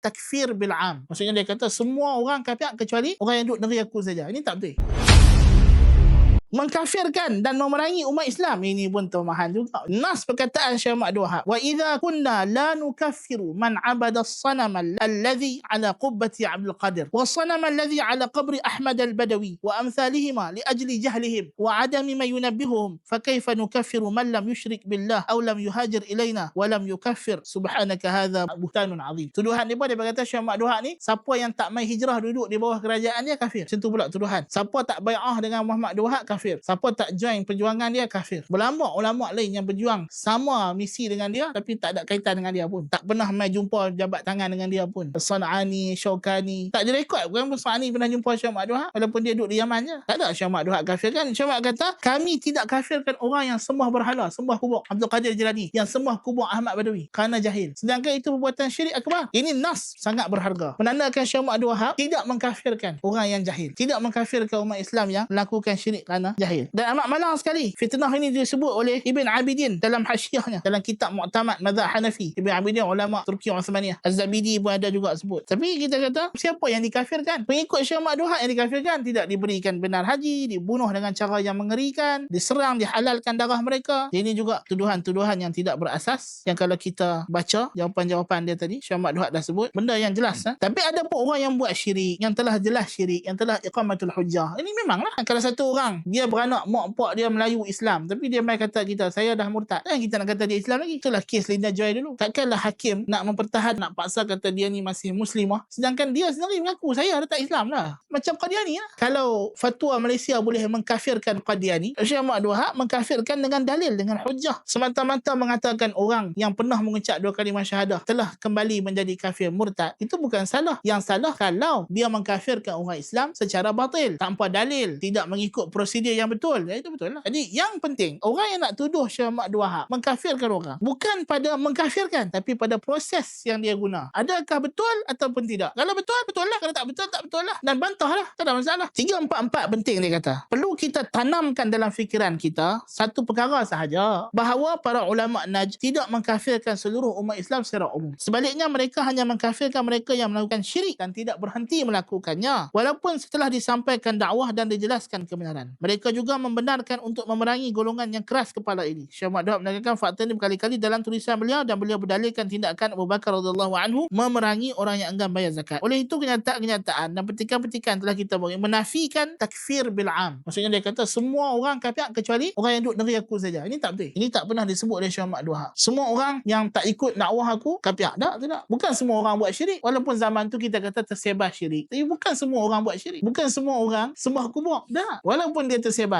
takfir bil am. Maksudnya dia kata semua orang kafir kecuali orang yang duduk negeri aku saja. Ini tak betul. Mengkafirkan dan memerangi umat Islam ini pun termahan juga. Nas perkataan Syekh Mak Wahab. Wa idza kunna la nukaffiru man abada as-sanam alladhi ala qubbati Abdul Qadir wa as-sanam alladhi ala qabri Ahmad al-Badawi wa amthalihima li ajli jahlihim wa adami ma yunabbihuhum fa kayfa nukaffiru man lam yushrik billah aw lam yuhajir ilaina wa lam yukaffir subhanaka hadha buhtanun azim. Tuduhan ni pun dia berkata Syekh Mak Wahab ni siapa yang tak mai hijrah duduk di bawah kerajaan dia kafir. Macam tu pula tuduhan. Siapa tak bai'ah dengan Muhammad Wahab kafir kafir. Siapa tak join perjuangan dia kafir. Ulama-ulama lain yang berjuang sama misi dengan dia tapi tak ada kaitan dengan dia pun. Tak pernah mai jumpa jabat tangan dengan dia pun. Sanani, Syaukani. Tak direkod bukan Sanani pernah jumpa Syekh Mak Duhak walaupun dia duduk di Yaman je. Tak ada Syekh Mak Duhak kafir kan. Syekh Mak kata kami tidak kafirkan orang yang sembah berhala, sembah kubur Abdul Qadir Jilani, yang sembah kubur Ahmad Badawi kerana jahil. Sedangkan itu perbuatan syirik akbar. Ini nas sangat berharga. Menandakan Syekh Mak Duhak tidak mengkafirkan orang yang jahil. Tidak mengkafirkan umat Islam yang melakukan syirik kerana jahil. Dan amat malang sekali. Fitnah ini disebut oleh Ibn Abidin dalam hasyiahnya. Dalam kitab Mu'tamad Mazhab Hanafi. Ibn Abidin ulama Turki Osmaniyah. Az-Zabidi pun ada juga sebut. Tapi kita kata, siapa yang dikafirkan? Pengikut Syekh Ma'duhat yang dikafirkan tidak diberikan benar haji, dibunuh dengan cara yang mengerikan, diserang, dihalalkan darah mereka. Ini juga tuduhan-tuduhan yang tidak berasas. Yang kalau kita baca jawapan-jawapan dia tadi, Syekh Ma'duhat dah sebut, benda yang jelas. Ha? Tapi ada pun orang yang buat syirik, yang telah jelas syirik, yang telah iqamatul hujjah. Ini memanglah. Kalau satu orang, dia beranak mak pak dia Melayu Islam. Tapi dia mai kata kita saya dah murtad. Dan kita nak kata dia Islam lagi. Itulah kes Linda Joy dulu. Takkanlah hakim nak mempertahan nak paksa kata dia ni masih muslimah. Sedangkan dia sendiri mengaku saya dah tak Islam lah. Macam Qadiani lah. Kalau fatwa Malaysia boleh mengkafirkan Qadiani Syekh Ahmad Wahab mengkafirkan dengan dalil dengan hujah semata-mata mengatakan orang yang pernah mengucap dua kalimah syahadah telah kembali menjadi kafir murtad itu bukan salah. Yang salah kalau dia mengkafirkan orang Islam secara batil tanpa dalil tidak mengikut prosedur yang betul ya, itu betul lah. Jadi yang penting orang yang nak tuduh Syekh Mak Wahab mengkafirkan orang bukan pada mengkafirkan tapi pada proses yang dia guna. Adakah betul ataupun tidak? Kalau betul betul lah, kalau tak betul tak betul lah dan bantahlah. Tak ada masalah. 344 penting dia kata. Perlu kita tanamkan dalam fikiran kita satu perkara sahaja bahawa para ulama Najd tidak mengkafirkan seluruh umat Islam secara umum. Sebaliknya mereka hanya mengkafirkan mereka yang melakukan syirik dan tidak berhenti melakukannya walaupun setelah disampaikan dakwah dan dijelaskan kebenaran. Mereka juga membenarkan untuk memerangi golongan yang keras kepala ini. Syekh Muhammad menekankan fakta ini berkali-kali dalam tulisan beliau dan beliau berdalilkan tindakan Abu Bakar radhiyallahu anhu memerangi orang yang enggan bayar zakat. Oleh itu kenyataan-kenyataan dan petikan-petikan telah kita bagi menafikan takfir bil am. Maksudnya dia kata semua orang kafir kecuali orang yang duduk negeri aku saja. Ini tak betul. Ini tak pernah disebut oleh Syekh Muhammad Wahab. Semua orang yang tak ikut dakwah aku kafir. Tak, tidak. Bukan semua orang buat syirik. Walaupun zaman tu kita kata tersebar syirik. Tapi bukan semua orang buat syirik. Bukan semua orang sembah kubur. Tak. Walaupun dia tersebar.